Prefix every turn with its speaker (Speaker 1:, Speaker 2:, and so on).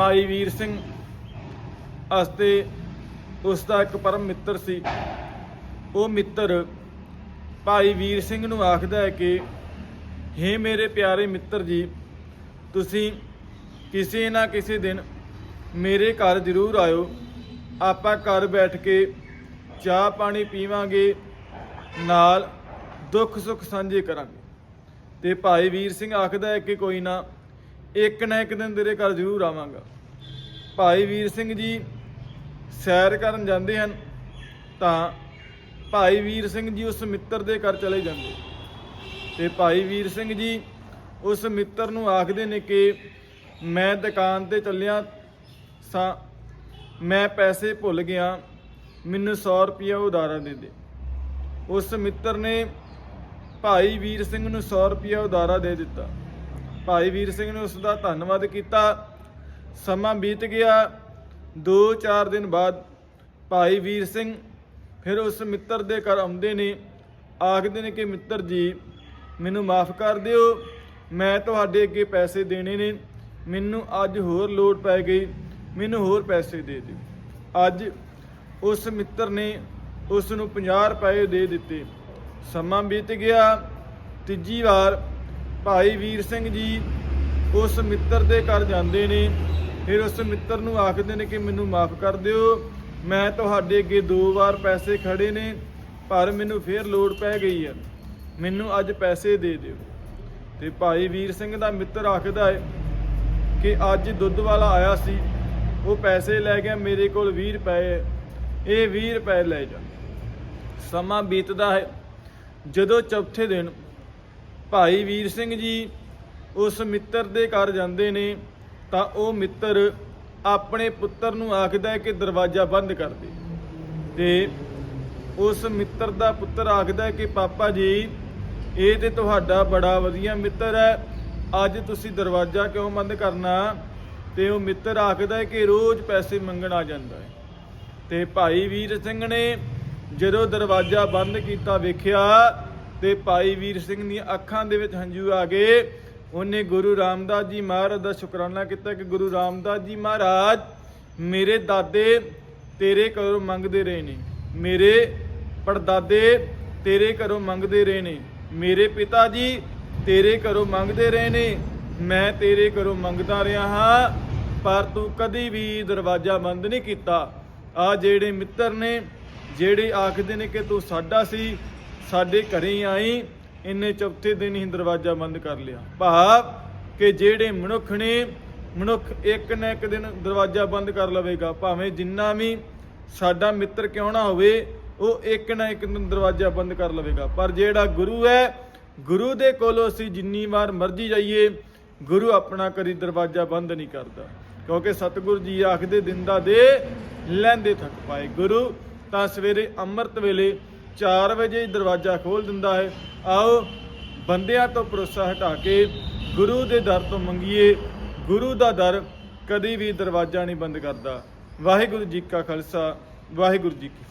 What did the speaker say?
Speaker 1: ਭਾਈ ਵੀਰ ਸਿੰਘ ਅਸਤੇ ਉਸ ਦਾ ਇੱਕ ਪਰਮ ਮਿੱਤਰ ਸੀ। ਉਹ ਮਿੱਤਰ ਭਾਈ ਵੀਰ ਸਿੰਘ ਨੂੰ ਆਖਦਾ ਹੈ ਕਿ, ਹੇ ਮੇਰੇ ਪਿਆਰੇ ਮਿੱਤਰ ਜੀ, ਤੁਸੀਂ ਕਿਸੇ ਨਾ ਕਿਸੇ ਦਿਨ ਮੇਰੇ ਘਰ ਜ਼ਰੂਰ ਆਇਓ। ਆਪਾਂ ਘਰ ਬੈਠ ਕੇ ਚਾਹ ਪਾਣੀ ਪੀਵਾਂਗੇ, ਨਾਲ ਦੁੱਖ ਸੁੱਖ ਸਾਂਝੇ ਕਰਾਂਗੇ। ਤੇ ਭਾਈ ਵੀਰ ਸਿੰਘ ਆਖਦਾ ਹੈ ਕਿ ਕੋਈ ਨਾ ਇੱਕ ਨਾ ਇੱਕ ਦਿਨ ਤੇਰੇ ਘਰ ਜ਼ਰੂਰ ਆਵਾਂਗਾ। ਭਾਈ ਵੀਰ ਸਿੰਘ ਜੀ ਸੈਰ ਕਰਨ ਜਾਂਦੇ ਹਨ, ਤਾਂ ਭਾਈ ਵੀਰ ਸਿੰਘ ਜੀ ਉਸ ਮਿੱਤਰ ਦੇ ਘਰ ਚਲੇ ਜਾਂਦੇ। ਤੇ ਭਾਈ ਵੀਰ ਸਿੰਘ ਜੀ ਉਸ ਮਿੱਤਰ ਨੂੰ ਆਖਦੇ ਨੇ ਕਿ ਮੈਂ ਦੁਕਾਨ ਤੇ ਚੱਲਿਆ ਸਾਂ, ਮੈਂ ਪੈਸੇ ਭੁੱਲ ਗਿਆ, ਮੈਨੂੰ 100 ਰੁਪਇਆ ਉਧਾਰਾ ਦੇ ਦੇ। ਉਸ ਮਿੱਤਰ ਨੇ ਭਾਈ ਵੀਰ ਸਿੰਘ ਨੂੰ 100 ਰੁਪਇਆ ਉਧਾਰਾ ਦੇ ਦਿੱਤਾ। ਭਾਈ ਵੀਰ ਸਿੰਘ ਨੇ ਉਸ ਦਾ ਧੰਨਵਾਦ ਕੀਤਾ। ਸਮਾਂ ਬੀਤ ਗਿਆ। 2-4 ਦਿਨ ਬਾਅਦ ਭਾਈ ਵੀਰ ਸਿੰਘ ਫਿਰ ਉਸ ਮਿੱਤਰ ਦੇ ਘਰ ਆਉਂਦੇ ਨੇ। ਆਖਦੇ ਨੇ ਕਿ ਮਿੱਤਰ ਜੀ, ਮੈਨੂੰ ਮਾਫ ਕਰ ਦਿਓ। ਮੈਂ ਤੁਹਾਡੇ ਅੱਗੇ ਪੈਸੇ ਦੇਣੇ ਨੇ। ਮੈਨੂੰ ਅੱਜ ਹੋਰ ਲੋੜ ਪੈ ਗਈ। ਮੈਨੂੰ ਹੋਰ ਪੈਸੇ ਦੇ ਦਿਓ। ਅੱਜ ਉਸ ਮਿੱਤਰ ਨੇ ਉਸ ਨੂੰ 50 ਰੁਪਏ ਦੇ ਦਿੱਤੇ। ਸਮਾਂ ਬੀਤ ਗਿਆ। ਤੀਜੀ ਵਾਰ ਭਾਈ ਵੀਰ ਸਿੰਘ ਜੀ ਉਸ ਮਿੱਤਰ ਦੇ ਘਰ ਜਾਂਦੇ ਨੇ। ਫਿਰ ਉਸ ਮਿੱਤਰ ਨੂੰ ਆਖਦੇ ਨੇ ਕਿ ਮੈਨੂੰ ਮਾਫ ਕਰ ਦਿਓ। ਮੈਂ ਤੁਹਾਡੇ ਅੱਗੇ ਦੋ ਵਾਰ ਪੈਸੇ ਖੜੇ ਨੇ, ਪਰ ਮੈਨੂੰ ਫੇਰ ਲੋੜ ਪੈ ਗਈ ਹੈ ਮੈਨੂੰ ਅੱਜ ਪੈਸੇ ਦੇ ਦਿਓ। ਤੇ ਭਾਈ ਵੀਰ ਸਿੰਘ ਦਾ ਮਿੱਤਰ ਆਖਦਾ ਹੈ ਕਿ ਅੱਜ ਦੁੱਧ ਵਾਲਾ ਆਇਆ ਸੀ, ਉਹ ਪੈਸੇ ਲੈ ਗਿਆ, ਮੇਰੇ ਕੋਲ 20 ਰੁਪਏ ਹੈ। ਇਹ 20 ਰੁਪਏ ਲੈ ਜਾ। ਸਮਾਂ ਬੀਤਦਾ ਹੈ। ਜਦੋਂ ਚੌਥੇ ਦਿਨ ਭਾਈ ਵੀਰ ਸਿੰਘ ਜੀ, ਉਸ ਮਿੱਤਰ ਦੇ ਘਰ ਜਾਂਦੇ ਨੇ, ਤਾਂ ਉਹ ਮਿੱਤਰ ਆਪਣੇ ਪੁੱਤਰ ਨੂੰ ਆਖਦਾ ਹੈ ਕਿ ਦਰਵਾਜ਼ਾ ਬੰਦ ਕਰ ਦੇ। ਤੇ ਉਸ ਮਿੱਤਰ ਦਾ ਪੁੱਤਰ ਆਖਦਾ ਹੈ ਕਿ, ਪਾਪਾ ਜੀ, ਇਹ ਤੇ ਤੁਹਾਡਾ ਬੜਾ ਵਧੀਆ ਮਿੱਤਰ ਹੈ। ਅੱਜ ਤੁਸੀਂ ਦਰਵਾਜ਼ਾ ਕਿਉਂ ਬੰਦ ਕਰਨਾ? ਤੇ ਉਹ ਮਿੱਤਰ ਆਖਦਾ ਹੈ ਕਿ ਰੋਜ਼ ਪੈਸੇ ਮੰਗਣ ਆ ਜਾਂਦਾ ਹੈ। ਤੇ ਭਾਈ ਵੀਰ ਸਿੰਘ ਨੇ ਜਦੋਂ ਦਰਵਾਜ਼ਾ ਬੰਦ ਕੀਤਾ ਵੇਖਿਆ ਤੇ ਭਾਈ ਵੀਰ ਸਿੰਘ ਦੀਆਂ ਅੱਖਾਂ ਦੇ ਵਿੱਚ ਹੰਝੂ ਆ ਗਏ। ਉਹਨੇ ਗੁਰੂ ਰਾਮਦਾਸ ਜੀ ਮਹਾਰਾਜ ਦਾ ਸ਼ੁਕਰਾਨਾ ਕੀਤਾ ਕਿ ਗੁਰੂ ਰਾਮਦਾਸ ਜੀ ਮਹਾਰਾਜ, ਮੇਰੇ ਦਾਦੇ ਤੇਰੇ ਘਰੋਂ ਮੰਗਦੇ ਰਹੇ ਨੇ। ਮੇਰੇ ਪੜਦਾਦੇ ਤੇਰੇ ਘਰੋਂ ਮੰਗਦੇ ਰਹੇ ਨੇ। ਮੇਰੇ ਪਿਤਾ ਜੀ ਤੇਰੇ ਘਰੋਂ ਮੰਗਦੇ ਰਹੇ ਨੇ। ਮੈਂ ਤੇਰੇ ਘਰੋਂ ਮੰਗਦਾ ਰਿਹਾ ਹਾਂ, ਪਰ ਤੂੰ ਕਦੀ ਵੀ ਦਰਵਾਜ਼ਾ ਬੰਦ ਨਹੀਂ ਕੀਤਾ। ਆ ਜਿਹੜੇ ਮਿੱਤਰ ਨੇ, ਜਿਹੜੇ ਆਖਦੇ ਨੇ ਕਿ ਤੂੰ ਸਾਡਾ ਸੀ ਸਾਡੇ ਘਰੇ ਆਈ ਇੰਨੇ ਚੌਥੇ ਦਿਨ ਹੀ ਦਰਵਾਜ਼ਾ ਬੰਦ ਕਰ ਲਿਆ। ਭਾਵ ਕਿ ਜਿਹੜੇ ਮਨੁੱਖ ਨੇ, ਮਨੁੱਖ ਇੱਕ ਨਾ ਇੱਕ ਦਿਨ ਦਰਵਾਜ਼ਾ ਬੰਦ ਕਰ ਲਵੇਗਾ। ਭਾਵੇਂ ਜਿੰਨਾ ਵੀ ਸਾਡਾ ਮਿੱਤਰ ਕਿਉਂ ਨਾ ਹੋਵੇ, ਉਹ ਇੱਕ ਨਾ ਇੱਕ ਦਿਨ ਦਰਵਾਜ਼ਾ ਬੰਦ ਕਰ ਲਵੇਗਾ। ਪਰ ਜਿਹੜਾ ਗੁਰੂ ਹੈ, ਗੁਰੂ ਦੇ ਕੋਲੋਂ ਅਸੀਂ ਜਿੰਨੀ ਵਾਰ ਮਰਜ਼ੀ ਜਾਈਏ, ਗੁਰੂ ਆਪਣਾ ਕਰੀ ਦਰਵਾਜ਼ਾ ਬੰਦ ਨਹੀਂ ਕਰਦਾ। ਕਿਉਂਕਿ ਸਤਿਗੁਰੂ ਜੀ ਆਖਦੇ ਦਿੰਦਾ ਦੇ, ਲੈਂਦੇ ਥੱਕ ਪਾਏ ਗੁਰੂ। ਤਾਂ ਸਵੇਰੇ ਅੰਮ੍ਰਿਤ ਵੇਲੇ 4 ਵਜੇ ਦਰਵਾਜ਼ਾ ਖੋਲ ਦਿੰਦਾ ਹੈ। ਆਓ ਬੰਦਿਆਂ ਤੋਂ ਭਰੋਸਾ ਹਟਾ ਕੇ ਗੁਰੂ ਦੇ ਦਰ ਤੋਂ ਮੰਗੀਏ। ਗੁਰੂ ਦਾ ਦਰ ਕਦੀ ਵੀ ਦਰਵਾਜ਼ਾ ਨਹੀਂ ਬੰਦ ਕਰਦਾ। ਵਾਹਿਗੁਰੂ ਜੀ ਕਾ ਖਾਲਸਾ, ਵਾਹਿਗੁਰੂ ਜੀ ਕੀ